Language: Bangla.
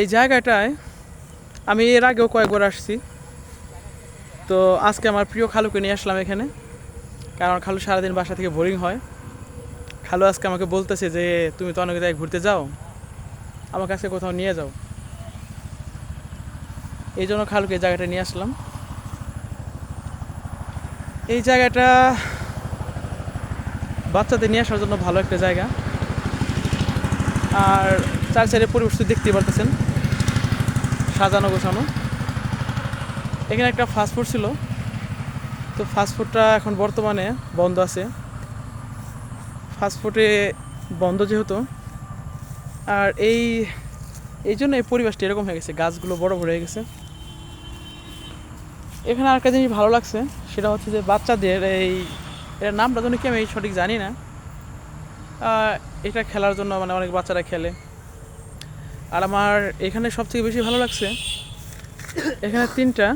এই জায়গাটায় আমি এর আগেও কয়েকবার আসছি। তো আজকে আমার প্রিয় খালুকে নিয়ে আসলাম এখানে, কারণ খালু সারাদিন বাসা থেকে বোরিং হয়। খালু আজকে আমাকে বলতেছে যে, তুমি তো অনেক জায়গায় ঘুরতে যাও আমার কাছে কোথাও নিয়ে যাও। এই জন্য খালুকে এই জায়গাটা নিয়ে আসলাম। এই জায়গাটা বাচ্চাদের নিয়ে আসার জন্য ভালো একটা জায়গা। আর চার সাইডের পরিবেশ তো দেখতেই পারতেছেন। সাজানো গোছানো। এখানে একটা ফাস্টফুড ছিল। তো ফাস্টফুডটা এখন বর্তমানে বন্ধ আছে। ফাস্টফুডে বন্ধ যেহেতু, আর এই এই জন্য এই পরিবেশটা এরকম হয়ে গেছে, গাছগুলো বড় হয়ে গেছে। এখানে আর একটা জিনিস ভালো লাগছে, সেটা হচ্ছে যে বাচ্চাদের এই এটার নামটা যেন কি আমি সঠিক জানি না। এটা খেলার জন্য মানে অনেক বাচ্চারা খেলে। আর আমার এখানে সবথেকে বেশি ভালো লাগছে এখানে তিনটা।